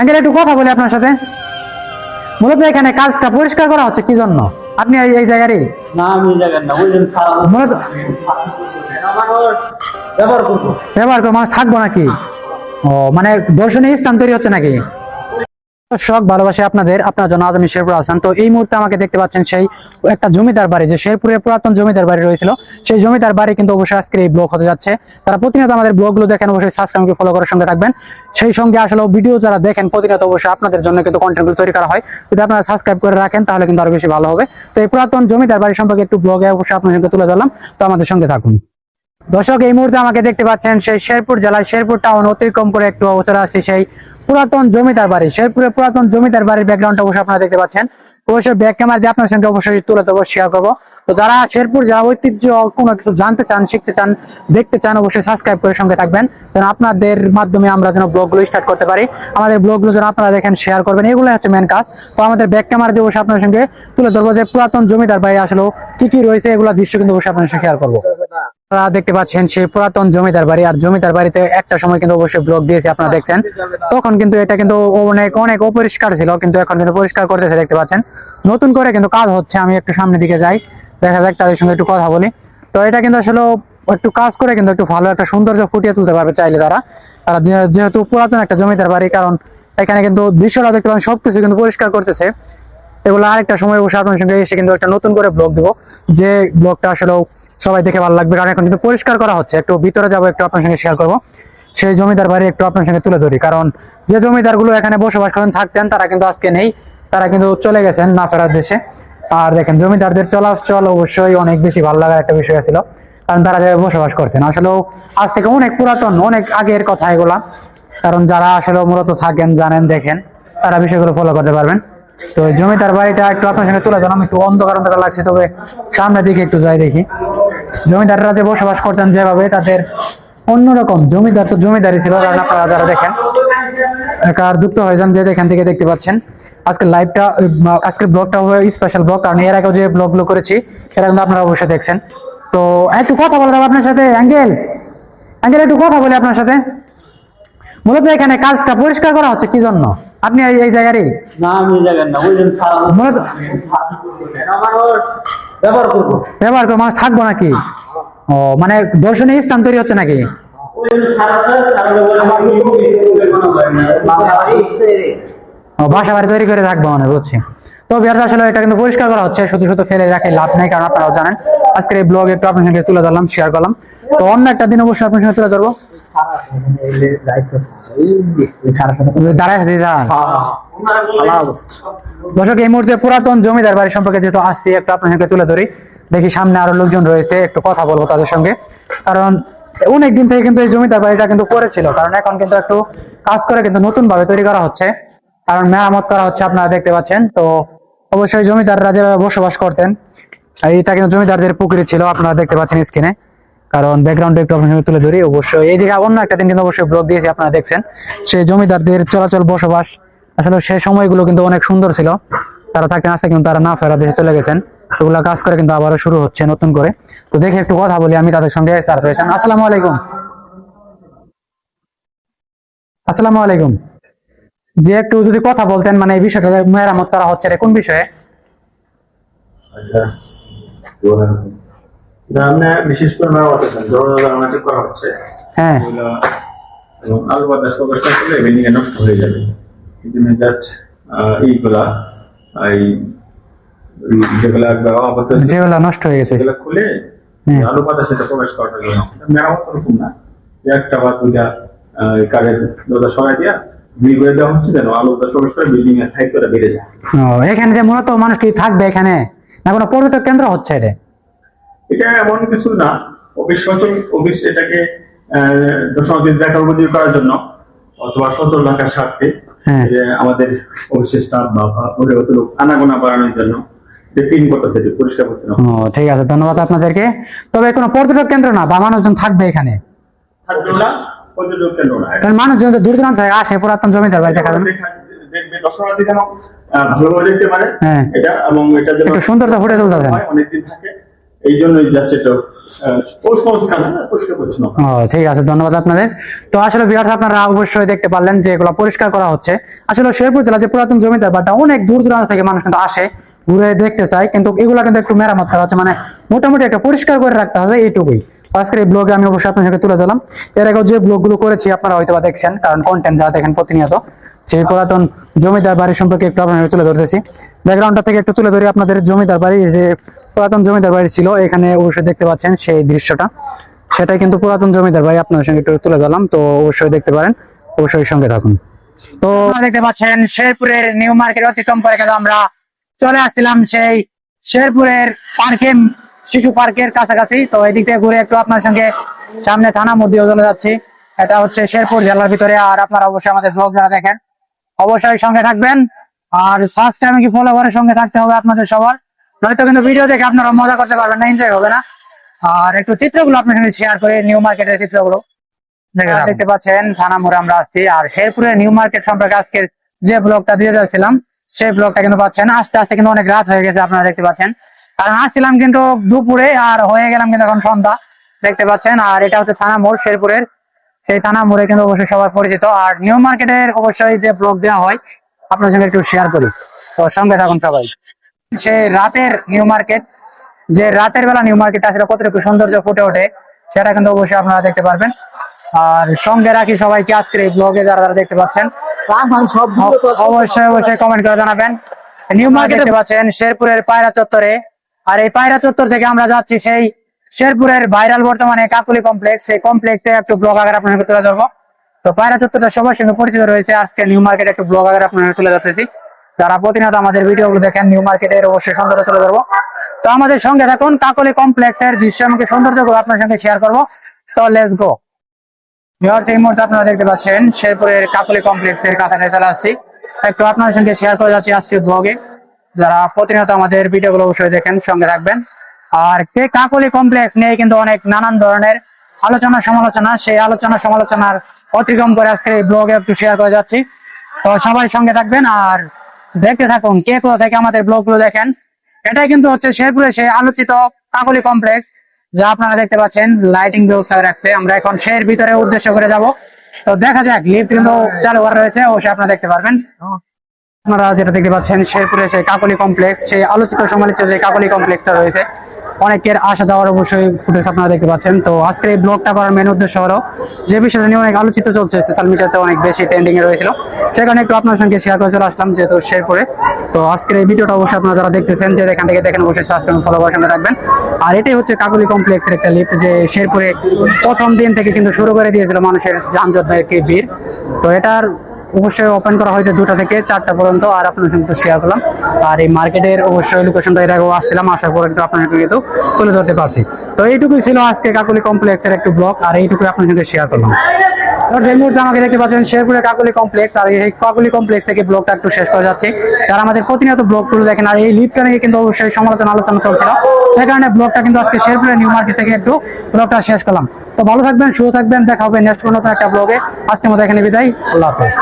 Uncle একটু কথা বলি আপনার সাথে। মূলত এখানে কাজটা পরিষ্কার করা হচ্ছে কি জন্য? আপনি এই- এই জায়গারই? ব্যবহার করব। মানুষ থাকব নাকি? ও মানে দর্শনীয় স্থান তৈরি হচ্ছে নাকি? শখ ভালোবাসে আপনাদের, আপনার জন্য আজ আমি শেরপুর আছেন তো এই মুহূর্তে আমাকে দেখতে পাচ্ছেন সেই একটা জমিদার বাড়ি, যে শেরপুরে পুরাতন জমিদার বাড়ি রয়েছিল। সেই জমিদার বাড়ি কিন্তু অবশ্যই আজকে এই ব্লগ হতে যাচ্ছে। তারা প্রতিনিয়ত আমাদের ব্লগগুলো দেখেন, অবশ্যই সাবস্ক্রাইবকে ফলো করার সঙ্গে থাকবেন। সেই সঙ্গে আসলে ভিডিও যারা দেখেন, প্রতিনিয়ত অবশ্যই আপনাদের জন্য কিন্তু কন্টেন্টগুলো তৈরি করা হয়। যদি আপনারা সাবস্ক্রাইব করে রাখেন, তাহলে কিন্তু আরও বেশি ভালো হবে। তো এই পুরাতন জমিদার বাড়ি সম্পর্কে একটু ব্লগে অবশ্যই আপনার সঙ্গে তুলে ধরলাম। তো আমাদের সঙ্গে থাকুন। দর্শক, এই মুহূর্তে আমাকে দেখতে পাচ্ছেন সেই শেরপুর জেলায়, শেরপুর টাউন অতিক্রম করে একটু চলে আসছে সেই পুরাতন জমিদার বাড়ি, শেরপুরের পুরাতন জমিদার বাড়ির ব্যাকগ্রাউন্ড অবশ্যই আপনারা দেখতে পাচ্ছেন। অবশ্যই ব্যাক ক্যামেরা দিয়ে আপনার সঙ্গে অবশ্যই তুলে দেবো শেয়ার করব। তো যারা শেরপুর যারা ঐতিহ্য কোনো কিছু জানতে চান, শিখতে চান, দেখতে চান, অবশ্যই সাবস্ক্রাইব করে সঙ্গে থাকবেন। যেন আপনাদের মাধ্যমে আমরা যেন ব্লগগুলো স্টার্ট করতে পারি। আমাদের ব্লগগুলো যেন আপনারা দেখেন শেয়ার করবেন এগুলো হচ্ছে মেন কাজ। তো আমাদের ব্যাক ক্যামেরা দিয়ে অবশ্যই আপনার সঙ্গে তুলে ধরবো যে পুরাতন জমিদার বাড়ি আসলে কি কি রয়েছে, এগুলো দৃশ্য কিন্তু অবশ্যই আপনার সঙ্গে শেয়ার করব। আপনারা দেখতে পাচ্ছেন সেই পুরাতন জমিদার বাড়ি আর জমিদার বাড়িতে একটা সময় কিন্তু অবশ্যই ব্লক দিয়েছে আপনারা দেখছেন। তখন কিন্তু এটা কিন্তু অনেক অনেক অপরিষ্কার ছিল কিন্তু এখন কিন্তু পরিষ্কার করতেছে দেখতে পাচ্ছেন। নতুন করে কিন্তু কাজ হচ্ছে আমি একটু সামনের দিকে যাই দেখা যাক তাদের সঙ্গে একটু কথা বলি। তো এটা কিন্তু আসলে একটু কাজ করে কিন্তু একটু ভালো একটা সৌন্দর্য ফুটিয়ে তুলতে পারবে চাইলে তারা। তারা যেহেতু পুরাতন একটা জমিদার বাড়ি কারণ এখানে কিন্তু দৃশ্যটা দেখতে পাচ্ছেন সবকিছু কিন্তু পরিষ্কার করতেছে। এগুলো আরেকটা সময় বসে আপনার সঙ্গে এসে কিন্তু একটা নতুন করে ব্লগ দিব। যে ব্লগটা আসলে সবাই দেখে ভালো লাগবে। কারণ এখন কিন্তু পরিষ্কার করা হচ্ছে। একটু ভিতরে যাব, একটু আপনার সঙ্গে শেয়ার করব। সেই জমিদার বাড়ি একটু আপনার সঙ্গে তুলে ধরি। কারণ যে জমিদারগুলো এখানে বসবাস করেন, থাকতেন, তারা কিন্তু আজকে নেই। তারা কিন্তু চলে গেছেন না ফেরার দেশে। আর দেখেন, জমিদারদের চলাচল অবশ্যই অনেক বেশি ভালো লাগার একটা বিষয় ছিল। কারণ তারা যেভাবে বসবাস করতেন। আসলেও আজ থেকে অনেক পুরাতন, অনেক আগের কথা এগুলা। কারণ যারা আসলে মূলত থাকেন, জানেন, দেখেন, তারা বিষয়গুলো ফলো করতে পারবেন। তো জমিদার বাড়িটা একটু আপনার সঙ্গে তুলে ধরলাম। একটু অন্ধকার অন্ধকার লাগছে, তবে সামনের দিকে একটু যাই দেখি। জমিদাররা যে বসবাস করতেন যেভাবে তাদের অন্যরকম জমিদার তো জমিদারি ছিল কারণ আপনারা যারা দেখেন কার যুক্ত হয়ে যান যে এখান থেকে দেখতে পাচ্ছেন। আজকে লাইভটা আজকের ব্লগটা হবে স্পেশাল ব্লগ কারণ এর আগেও যে ব্লগগুলো করেছি সেটা কিন্তু আপনারা অবশ্যই দেখছেন। তো একটু কথা বললাম আপনার সাথে অ্যাঙ্গেল অ্যাঙ্গেল একটু কথা বলি আপনার সাথে। মূলত এখানে কাজটা পরিষ্কার করা হচ্ছে কি জন্য? আপনি এই- এই জায়গারই? না আমি জায়গায় না ওই জন্য মূলত ব্যবহার করব। ব্যবহার করে মানুষ থাকব নাকি? ও মানে দর্শনীয় স্থান তৈরি হচ্ছে নাকি? বাসা বাড়ি তৈরি করে রাখব মানে বুঝছি। তো বিহার আসলে এটা কিন্তু পরিষ্কার করা হচ্ছে শুধু শুধু ফেলে রাখে লাভ নেই কারণ আপনারাও জানেন। আজকের এই ব্লগ একটু আপনার সঙ্গে তুলে ধরলাম শেয়ার করলাম। তো অন্য একটা দিন অবশ্যই আপনার সঙ্গে তুলে ধরবো। দর্শক এই মুহূর্তে পুরাতন জমিদার বাড়ি সম্পর্কে যেহেতু আসছি একটু আপনার তুলে ধরি। দেখি সামনে আরও লোকজন রয়েছে একটু কথা বলব তাদের সঙ্গে। কারণ অনেক দিন থেকে কিন্তু এই জমিদার বাড়িটা কিন্তু করেছিল কারণ এখন কিন্তু একটু কাজ করে কিন্তু নতুন ভাবে তৈরি করা হচ্ছে। কারণ মেরামত করা হচ্ছে আপনারা দেখতে পাচ্ছেন। তো অবশ্যই জমিদাররা যেভাবে বসবাস করতেন এটা কিন্তু জমিদারদের পুকুরে ছিল আপনারা দেখতে পাচ্ছেন স্ক্রিনে। কারণ ব্যাকগ্রাউন্ডে একটু আপনার তুলে ধরি। অবশ্যই এইদিকে অন্য একটা দিন কিন্তু অবশ্যই ব্লগ দিয়েছি, আপনারা দেখছেন। সেই জমিদারদের চলাচল, বসবাস, আসলে সেই সময়গুলো কিন্তু অনেক সুন্দর ছিল। তারা থাকতেন আসতে কিন্তু তারা না ফেরা দেশে চলে গেছেন। ওগুলা কাজ করে কিন্তু আবারও শুরু হচ্ছে নতুন করে। তো দেখে একটু কথা বলি আমি তাদের সঙ্গে, তারা রয়েছেন। আসসালামু আলাইকুম। আসসালামু আলাইকুম। যে একটু যদি কথা বলতেন মানে এই বিষয়টা মেরামত করা হচ্ছে কোন বিষয়ে? আমরা বিশেষ করে করা হচ্ছে। হ্যাঁ। এবং আলু বাতাস প্রকাশ করলে নষ্ট হয়ে যাবে। এই জন্য জাস্ট এইগুলা এই যেগুলা ছিল, নষ্ট হয়ে গেছে। সেগুলো খুলে আলু বাতাস এটা প্রবেশ করার জন্য। মেরামত ওরকম না। একটা বা দুইটা কাজের দুটা সময় দিয়া এখানে যে মূলত মানুষ কি থাকবে এখানে না কোনো পর্যটক কেন্দ্র হচ্ছে এটা? এটা এমন কিছু না। অফিস সচল অফিস এটাকে দেখার উপযোগী করার জন্য অথবা সচল রাখার স্বার্থে হ্যাঁ। আমাদের অফিসের স্টাফ বা অত লোক আনাগোনা বাড়ানোর জন্য ঠিক আছে ধন্যবাদ আপনাদেরকে। তবে কোনো পর্যটক কেন্দ্র না বা মানুষজন থাকবে এখানে? কারণ মানুষজন দূর দূরান্ত থেকে আসে পুরাতন জমিদার বাড়ি দেখা- দেখবে দর্শনার্থী যেন ভালোভাবে দেখতে পারে। হ্যাঁ। এটা এবং এটা যেন একটু ফুটে তুলতে পারে। অনেকদিন থাকে। এই জন্যই জাস্ট এটা ও, ঠিক আছে, ধন্যবাদ আপনাদের। তো আসলে আপনারা অবশ্যই দেখতে পারলেন যে এগুলো পরিষ্কার করা হচ্ছে। আসলে শেরপুর জেলা যে পুরাতন জমিদার বাটা অনেক দূর দূরান্ত থেকে মানুষ কিন্তু আসে, ঘুরে দেখতে চায়, কিন্তু এগুলো কিন্তু একটু মেরামত করা হচ্ছে। মানে মোটামুটি একটা পরিষ্কার করে রাখতে হবে, এইটুকুই। আজকের এই ব্লগে আমি অবশ্যই আপনার তুলে এর আগেও যে ব্লগগুলো করেছি, আপনারা হয়তো বা দেখছেন, কারণ কন্টেন্ট দেখেন প্রতিনিয়ত সেই পুরাতন জমিদার বাড়ি সম্পর্কে একটু আপনাদের তুলে ধরতেছি। ব্যাকগ্রাউন্ডটা থেকে একটু তুলে ধরি আপনাদের জমিদার বাড়ি যে পুরাতন জমিদার বাড়ি ছিল, এখানে অবশ্যই দেখতে পাচ্ছেন সেই দৃশ্যটা। সেটাই কিন্তু পুরাতন জমিদার ভাই আপনার সঙ্গে একটু তুলে ধরলাম, তো অবশ্যই দেখতে পারেন, অবশ্যই সঙ্গে থাকুন। তো দেখতে পাচ্ছেন শেরপুরের নিউ মার্কেট অতিক্রম করে কিন্তু আমরা চলে আসছিলাম সেই শেরপুরের পার্কে শিশু পার্কের কাছাকাছি। তো এদিক থেকে ঘুরে একটু আপনার সঙ্গে সামনে থানা মধ্যেও চলে যাচ্ছি। এটা হচ্ছে শেরপুর জেলার ভিতরে, আর আপনারা অবশ্যই আমাদের ব্লগ যারা দেখেন, অবশ্যই সঙ্গে থাকবেন। আর সাবস্ক্রাইব কি ফলো করে সঙ্গে থাকতে হবে আপনাদের সবার। নয়তো কিন্তু ভিডিও দেখে আপনারা মজা করতে পারবেন না এনজয় হবে না। আর একটু চিত্রগুলো আপনার সঙ্গে শেয়ার করে নিউ মার্কেটের চিত্রগুলো। দেখতে পাচ্ছেন থানা মোড়ে আমরা আসছি। আর শেরপুরের নিউ মার্কেট সম্পর্কে আজকের যে ব্লগটা দিয়ে যাচ্ছিলাম সেই ব্লগটা কিন্তু পাচ্ছেন। আস্তে আস্তে কিন্তু অনেক রাত হয়ে গেছে আপনারা দেখতে পাচ্ছেন। কারণ আসছিলাম কিন্তু দুপুরে আর হয়ে গেলাম কিন্তু এখন সন্ধ্যা দেখতে পাচ্ছেন। আর এটা হচ্ছে থানা মোড় শেরপুরের। সেই থানা মোড়ে কিন্তু অবশ্যই সবাই পরিচিত। আর নিউ মার্কেটের অবশ্যই যে ব্লগ দেওয়া হয় আপনার সঙ্গে একটু শেয়ার করি। তো সঙ্গে থাকুন সবাই। সেই রাতের নিউ মার্কেট যে রাতের বেলা নিউ মার্কেট আসলে কতটুকু সৌন্দর্য ফুটে ওঠে, সেটা কিন্তু অবশ্যই আপনারা দেখতে পারবেন। আর সঙ্গে রাখি সবাইকে আজকের এই ব্লগে যারা যারা দেখতে পাচ্ছেন, অবশ্যই অবশ্যই কমেন্ট করে জানাবেন। নিউ মার্কেট দেখতে পাচ্ছেন, শেরপুরের পায়রা চত্বরে। আর এই পায়রা চত্বর থেকে আমরা যাচ্ছি সেই শেরপুরের ভাইরাল বর্তমানে কাকুলি কমপ্লেক্স সেই কমপ্লেক্সে একটু ব্লগ আগে আপনাদের তুলে ধরবো। তো পায়রা চত্বরটা সবার সঙ্গে পরিচিত রয়েছে। আজকে নিউ মার্কেট একটু ব্লগ আগে আপনাদের তুলে ধরতেছি। যারা প্রতিনিয়ত আমাদের ভিডিওগুলো দেখেন নিউ মার্কেটের অবশ্যই সৌন্দর্য তুলে ধরবো। তো আমাদের সঙ্গে থাকুন, কাকলি কমপ্লেক্সের আমাকে সৌন্দর্যগুলো আপনার সঙ্গে শেয়ার করব। তো লেটস গো এই মুহূর্তে আপনারা দেখতে পাচ্ছেন শেরপুরের কাকলি কমপ্লেক্সের কাছাকাছি চলে আসছি। একটু আপনার সঙ্গে শেয়ার করে যাচ্ছি আজকের ব্লগে যারা প্রতিনিয়ত আমাদের ভিডিওগুলো অবশ্যই দেখেন, সঙ্গে রাখবেন আর সেই কাকলি কমপ্লেক্স নিয়ে কিন্তু অনেক নানান ধরনের আলোচনা সমালোচনা, সেই আলোচনা সমালোচনার অতিক্রম করে আজকে এই ব্লগে একটু শেয়ার করে যাচ্ছি। তো সবাই সঙ্গে থাকবেন, আর দেখতে থাকুন, কে কোথা থেকে আমাদের ব্লগগুলো দেখেন। এটাই কিন্তু হচ্ছে শেরপুরের সেই আলোচিত কাকলি কমপ্লেক্স, যা আপনারা দেখতে পাচ্ছেন লাইটিং ব্যবস্থা রাখছে। আমরা এখন শের ভিতরে উদ্দেশ্য করে যাব। তো দেখা যাক লিফ্ট কিন্তু চালু করা রয়েছে, অবশ্যই আপনারা দেখতে পারবেন। আপনারা যেটা দেখতে পাচ্ছেন, শেরপুরে সেই কাকলি কমপ্লেক্স, সেই আলোচিত সমালোচিত যে কাকলি কমপ্লেক্সটা রয়েছে অনেকের আসা যাওয়ার অবশ্যই ফুটেজ আপনারা দেখতে পাচ্ছেন। তো আজকের এই ব্লগটা করার মেন উদ্দেশ্য হলো যে বিষয়টা নিয়ে অনেক আলোচিত চলছে। সোশ্যাল মিডিয়াতে অনেক বেশি ট্রেন্ডিং এ রয়েছিল। সেখানে একটু আপনার সঙ্গে শেয়ার করে চলে আসলাম যেহেতু শেরপুরে তো আজকের এই ভিডিওটা অবশ্যই আপনারা যারা দেখতেছেন যে এখান থেকে দেখেন, অবশ্যই সাবস্ক্রাইব ফলো করে সঙ্গে রাখবেন আর এটাই হচ্ছে কাকুলি কমপ্লেক্সের একটা লিফট যে শেরপুরে প্রথম দিন থেকে কিন্তু শুরু করে দিয়েছিল মানুষের যানজট একটি ভিড়। তো এটার অবশ্যই ওপেন করা হয়েছে দুটা থেকে চারটা পর্যন্ত, আর আপনাদের সঙ্গে শেয়ার করলাম। আর এই মার্কেটের অবশ্যই লোকেশনটা এর আগেও আসছিলাম আসার পর একটু আপনার কিন্তু তুলে ধরতে পারছি। তো এইটুকুই ছিল আজকে কাকুলি কমপ্লেক্সের একটু ব্লগ আর এইটুকুই আপনার সঙ্গে শেয়ার করলাম। যে মুহূর্তে আমাকে দেখতে পাচ্ছেন শেরপুরে কাকুলি কমপ্লেক্স আর এই কাকুলি কমপ্লেক্স থেকে ব্লগটা একটু শেষ করা যাচ্ছে। যারা আমাদের প্রতিনিয়ত ব্লগগুলো দেখেন, আর এই লিফটটা নিয়ে কিন্তু অবশ্যই সমালোচনা আলোচনা চলছিল সেই কারণে ব্লগটা কিন্তু আজকে শেরপুরে নিউ মার্কেট থেকে একটু ব্লগটা শেষ করলাম। তো ভালো থাকবেন, সুস্থ থাকবেন, দেখা হবে নেক্সট কোনো একটা ব্লগে আজকে মতো এখানে বিদায়, আল্লাহ হাফেজ।